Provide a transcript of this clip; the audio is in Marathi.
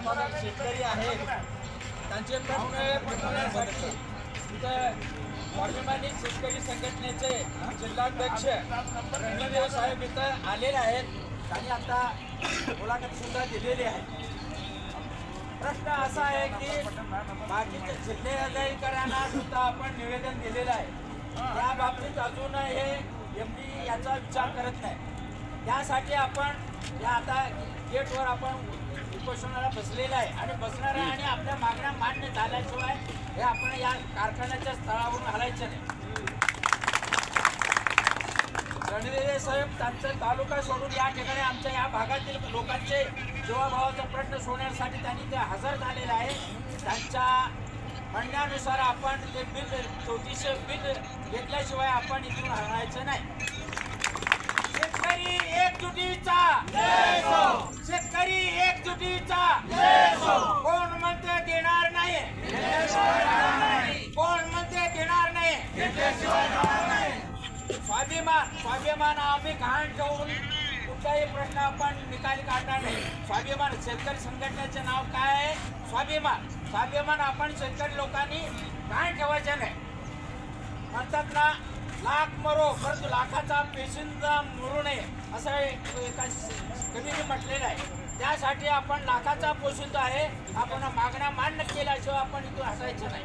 शेतकरी आहेत त्यांचे प्रश्न पटवण्यासाठी इथं स्वाभिमानी शेतकरी संघटनेचे जिल्हाध्यक्ष रणदेव साहेब इथं आलेले आहेत. आणि आता मुलाखत सुद्धा दिलेली आहे. प्रश्न असा आहे की बाकीच्या जिल्हाधिकाऱ्यांना सुद्धा आपण निवेदन दिलेलं आहे. त्या बाबतीत अजून हे एम डी याचा विचार करत नाही. त्यासाठी आपण या आता गेटवर आपण उपोषणाला बसलेलं आहे. आणि बसणार आहे आणि आपल्या मागण्या मान्य झाल्याशिवाय हे आपण या कारखान्याच्या स्थळावरून हलायचं नाही. रणदिवे साहेब त्यांचा तालुका सोडून या ठिकाणी आमच्या या भागातील लोकांचे जीवाभावाचा प्रश्न सोडण्यासाठी त्यांनी ते हजर झालेले आहे. त्यांच्या म्हणण्यानुसार आपण ते बिल चौतीसशे बिल घेतल्याशिवाय आपण इथून हलायचं नाही. स्वाभिमान स्वाभिमान आम्ही घाण ठेवून कुठलाही प्रश्न आपण निकाली काढणार नाही. स्वाभिमान शेतकरी संघटनेचे नाव काय आहे? स्वाभिमान. स्वाभिमान आपण शेतकरी लोकांनी घाण ठेवायचे नाही. म्हणतात ना लाख मरो परंतु लाखाचा पेशींचा मरू नये असं एका कवीने म्हटलेलं आहे. त्यासाठी आपण लाखाचा पोशिंदा आहे. आपण मागण्या मान्य केल्याशिवाय आपण इथून हसायचं नाही.